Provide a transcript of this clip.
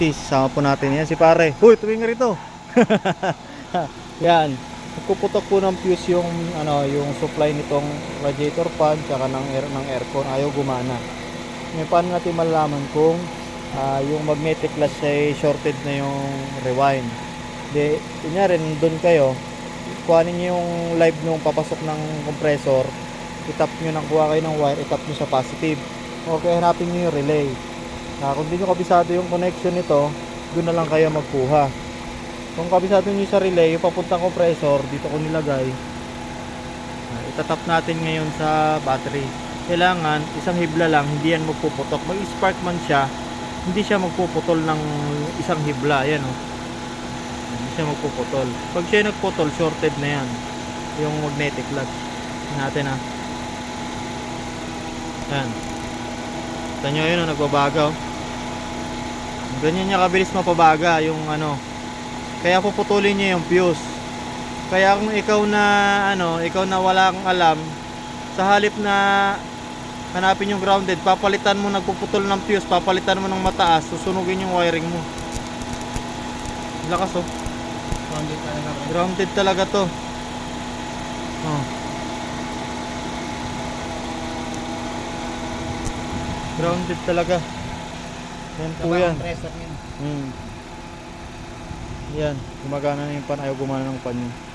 Tis, sama po natin yan si pare. Huy, tumingin rito. yan. Nagpuputok po ng fuse yung ano, yung supply nitong radiator fan tsaka ng air ng aircon ayaw gumana. Ngayon paano natin malalaman kung ah, yung magnetic clutch ay shorted na yung rewind. Di, kunyari nandun kayo, kuhanin nyo yung live nung papasok ng compressor, itap nyo nang kuha kayo ng wire, itap nyo sa positive. Okay, hanapin nyo yung relay. Ah, kung di nyo kabisado yung connection nito, doon na lang kayo magkuha. Kung kabisado nyo sa relay, yung papuntang compressor, dito ko nilagay. Ah, itatap natin ngayon sa battery. Kailangan, isang hibla lang, hindi yan magpuputok. Mag-spark man siya, hindi siya magpuputol ng isang hibla. Yan oh. Hindi siya magpuputol. Pag siya nagputol, shorted na yan. Yung magnetic. Tingnan natin ah. Yan. Kita nyo yun, oh, nagbabaga oh. Ganyan niya kabilis mapabaga yung ano. Kaya puputulin niya yung fuse. Kaya kung ikaw na ano, ikaw na wala kang alam, sa halip na hanapin yung grounded, papalitan mo nagpuputol ng fuse, papalitan mo ng mataas, susunugin yung wiring mo. Lakas oh. Grounded talaga. Grounded talaga to. Oh. Grounded talaga. Yan po yan. Hmm. Yan, gumagana na yung pan, ayaw gumana ng pan yun.